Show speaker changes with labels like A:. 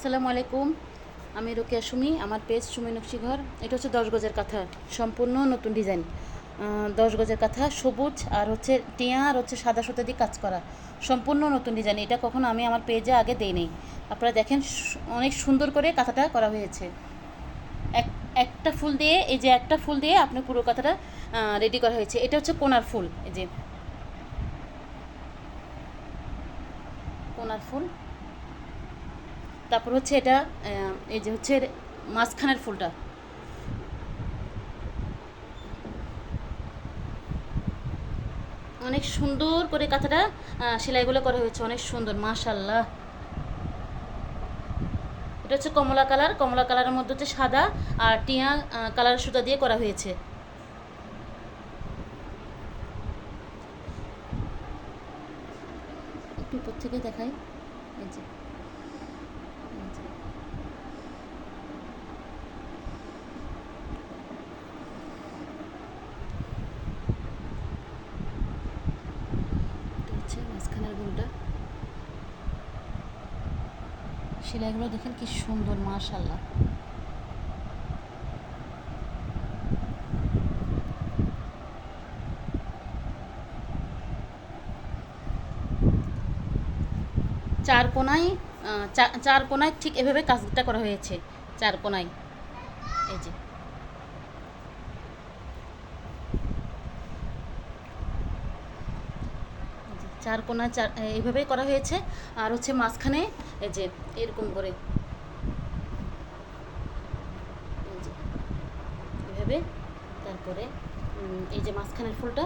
A: আসসালামু আলাইকুম। আমি রোকেয়া সুমি, আমার পেজ সুমি নকশিঘর এটা হচ্ছে দশ গজের কাঁথা, সম্পূর্ণ নতুন ডিজাইন। দশ গজের কাঁথা, সবুজ, আর হচ্ছে টিয়া, আর হচ্ছে সাদা সুতা দিয়ে কাজ করা। সম্পূর্ণ নতুন ডিজাইন, এটা কখনো আমি আমার পেজে আগে দেই নেই। আপনারা দেখেন অনেক সুন্দর করে কাঁথাটা করা হয়েছে। এক, একটা ফুল দিয়ে, এই যে একটা ফুল দিয়ে আপনি পুরো কাঁথাটা রেডি করা হয়েছে। এটা হচ্ছে কোনার ফুল, এই যে। কোনার ফুল। তারপর হচ্ছে এটা এই যে হচ্ছে মাঝখানের ফুলটা। অনেক সুন্দর করে কাঁথাটা সেলাইগুলো করা হয়েছে, অনেক সুন্দর মাশাল্লাহ এটা হচ্ছে কমলা কালার, কমলা কালারের মধ্যে হচ্ছে সাদা আর টিয়া কালারের সুতা দিয়ে করা হয়েছে। উপর থেকে দেখাই, এই যে এই যে। এটা হচ্ছে মাঝখানের গুলটা সেলাইগুলো দেখেন কি সুন্দর মাশাল্লাহ চার কোনায় চার কোনায় ঠিক এভাবে কাজটা করা হয়েছে, চার কোনায়। এই যে এই যে চার কোনা চার এইভাবেই করা হয়েছে। আর হচ্ছে মাঝখানে এই যে এরকম করে। এইভাবে তারপরে এই যে মাঝখানের ফুলটা